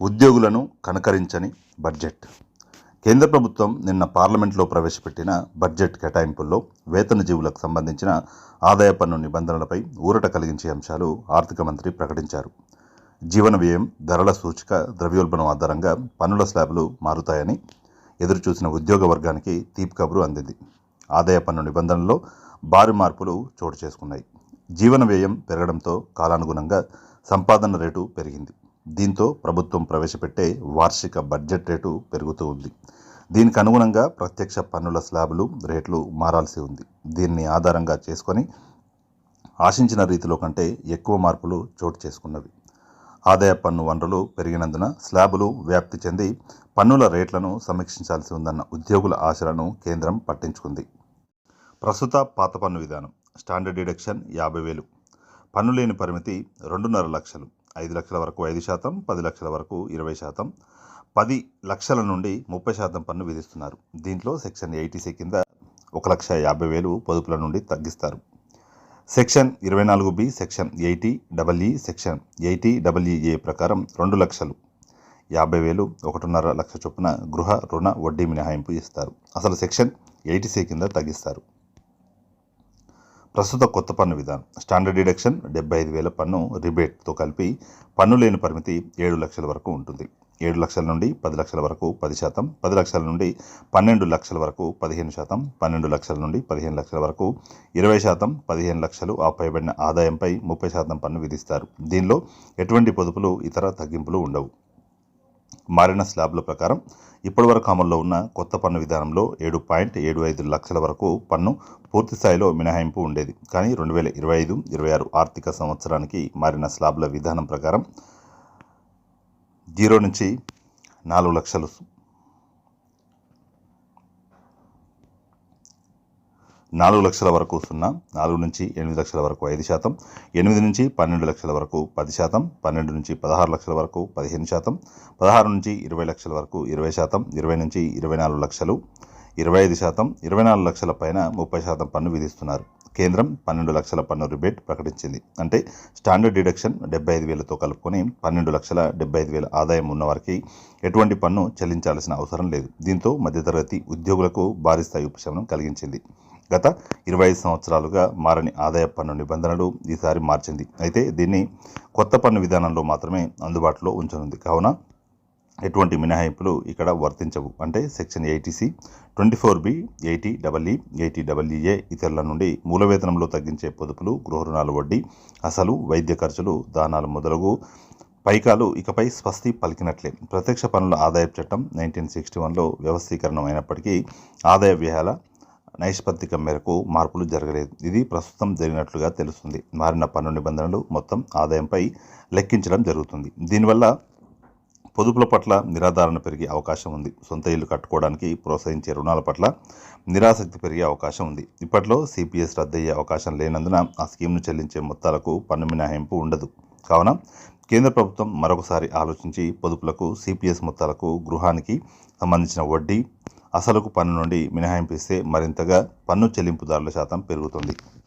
ఉద్యోగులను కనకరించని బడ్జెట్. కేంద్ర ప్రభుత్వం నిన్న పార్లమెంట్లో ప్రవేశపెట్టిన బడ్జెట్ కేటాయింపుల్లో వేతన జీవులకు సంబంధించిన ఆదాయ పన్ను నిబంధనలపై ఊరట కలిగించే అంశాలు ఆర్థిక మంత్రి ప్రకటించారు. జీవన వ్యయం ధరల సూచిక ద్రవ్యోల్బణం ఆధారంగా పన్నుల స్లాబులు మారుతాయని ఎదురుచూసిన ఉద్యోగ వర్గానికి తీపి కబురు అందింది. ఆదాయ పన్ను నిబంధనల్లో భారీ మార్పులు చోటు చేసుకున్నాయి. జీవన వ్యయం పెరగడంతో కాలానుగుణంగా సంపాదన రేటు పెరిగింది. దీంతో ప్రభుత్వం ప్రవేశపెట్టే వార్షిక బడ్జెట్ రేటు పెరుగుతూ ఉంది. దీనికి అనుగుణంగా ప్రత్యక్ష పన్నుల స్లాబులు రేట్లు మారాల్సి ఉంది. దీన్ని ఆధారంగా చేసుకొని ఆశించిన రీతిలో కంటే ఎక్కువ మార్పులు చోటు చేసుకున్నవి. ఆదాయ పన్ను వనరులు పెరిగినందున స్లాబులు వ్యాప్తి చెంది పన్నుల రేట్లను సమీక్షించాల్సి ఉందన్న ఉద్యోగుల ఆశలను కేంద్రం పట్టించుకుంది. ప్రస్తుత పాత పన్ను విధానం స్టాండర్డ్ డిడక్షన్ యాభై వేలు. పన్ను లేని పరిమితి రెండున్నర లక్షలు. ఐదు లక్షల వరకు ఐదు శాతం పది లక్షల వరకు ఇరవై శాతం. పది లక్షల నుండి ముప్పై శాతం పన్ను విధిస్తున్నారు. దీంట్లో సెక్షన్ ఎయిటీసీ కింద ఒక లక్ష యాభై వేలు పొదుపుల నుండి తగ్గిస్తారు. సెక్షన్ ఇరవై నాలుగు B section eighty double E section eighty double E A ప్రకారం రెండు లక్షలు యాభై వేలు ఒకటిన్నర లక్ష చొప్పున గృహ రుణ వడ్డీ మినహాయింపు ఇస్తారు. అసలు సెక్షన్ ఎయిటీసీ కింద తగ్గిస్తారు. ప్రస్తుత కొత్త పన్ను విధానం. స్టాండర్డ్ డిడక్షన్ డెబ్బై ఐదు వేల పన్ను రిబేట్తో కలిపి పన్ను లేని పరిమితి ఏడు లక్షల వరకు ఉంటుంది. ఏడు లక్షల నుండి పది లక్షల వరకు పది శాతం పది లక్షల నుండి పన్నెండు లక్షల వరకు పదిహేను శాతం పన్నెండు లక్షల నుండి పదిహేను లక్షల వరకు ఇరవై శాతం పదిహేను లక్షలు ఆ పైబడిన ఆదాయంపై ముప్పై శాతం పన్ను విధిస్తారు. దీనిలో ఎటువంటి పొదుపులు ఇతర తగ్గింపులు ఉండవు. మారిన స్లాబ్ల ప్రకారం ఇప్పటివరకు అమల్లో ఉన్న కొత్త పన్ను విధానంలో ఏడు పాయింట్ ఏడు ఐదు లక్షల వరకు పన్ను పూర్తి స్థాయిలో మినహాయింపు ఉండేది. కానీ రెండు వేల ఇరవై ఐదు ఇరవై ఆరు ఆర్థిక సంవత్సరానికి మారిన స్లాబ్ల విధానం ప్రకారం జీరో నుంచి నాలుగు లక్షలు నాలుగు లక్షల వరకు సున్నా నాలుగు నుంచి ఎనిమిది లక్షల వరకు ఐదు శాతం ఎనిమిది నుంచి పన్నెండు లక్షల వరకు పది శాతం పన్నెండు నుంచి పదహారు లక్షల వరకు పదిహేను శాతం పదహారు నుంచి ఇరవై లక్షల వరకు ఇరవై శాతం ఇరవై నుంచి ఇరవై నాలుగు లక్షలు ఇరవై ఐదు శాతం ఇరవై నాలుగు లక్షల పైన ముప్పై శాతం పన్ను విధిస్తున్నారు. కేంద్రం పన్నెండు లక్షల పన్ను రిబేట్ ప్రకటించింది. అంటే స్టాండర్డ్ డిడక్షన్ డెబ్బై ఐదు వేలతో కలుపుకొని పన్నెండు లక్షల డెబ్బై ఐదు వేల ఆదాయం ఉన్నవారికి ఎటువంటి పన్ను చెల్లించాల్సిన అవసరం లేదు. దీంతో మధ్యతరగతి ఉద్యోగులకు భారీ స్థాయి ఉపశమనం కలిగించింది. గత ఇరవై ఐదు సంవత్సరాలుగా మారని ఆదాయ పన్ను నిబంధనలు ఈసారి మార్చింది. అయితే దీన్ని కొత్త పన్ను విధానంలో మాత్రమే అందుబాటులో ఉంచనుంది. కావున ఎటువంటి మినహాయింపులు ఇక్కడ వర్తించవు. అంటే section eighty C twenty four B eighty double E eighty double ఇతరుల నుండి మూల వేతనంలో తగ్గించే పొదుపులు గృహ రుణాల వడ్డీ అసలు వైద్య ఖర్చులు దానాలు మొదలగు పైకాలు ఇకపై స్వస్తి పలికినట్లే. ప్రత్యక్ష పన్నుల ఆదాయ చట్టం నైన్టీన్ సిక్స్టీ వన్లో వ్యవస్థీకరణం అయినప్పటికీ ఆదాయ వ్యయాల నైష్పత్తికం మేరకు మార్పులు జరగలేదు. ఇది ప్రస్తుతం జరిగినట్లుగా తెలుస్తుంది. మారిన పన్ను నిబంధనలు మొత్తం ఆదాయంపై లెక్కించడం జరుగుతుంది. దీనివల్ల పొదుపుల పట్ల నిరాధారణ పెరిగే అవకాశం ఉంది. సొంత ఇల్లు కట్టుకోవడానికి ప్రోత్సహించే రుణాల పట్ల నిరాసక్తి పెరిగే అవకాశం ఉంది. ఇప్పట్లో సిపిఎస్ రద్దయ్యే అవకాశం లేనందున ఆ స్కీమ్ను చెల్లించే మొత్తాలకు పన్ను మినహాయింపు ఉండదు. కావున కేంద్ర ప్రభుత్వం మరొకసారి ఆలోచించి పొదుపులకు సిపిఎస్ మొత్తాలకు గృహానికి సంబంధించిన వడ్డీ అసలుకు పన్ను నుండి మినహాయింపు ఇస్తే మరింతగా పన్ను చెల్లింపుదారుల శాతం పెరుగుతుంది.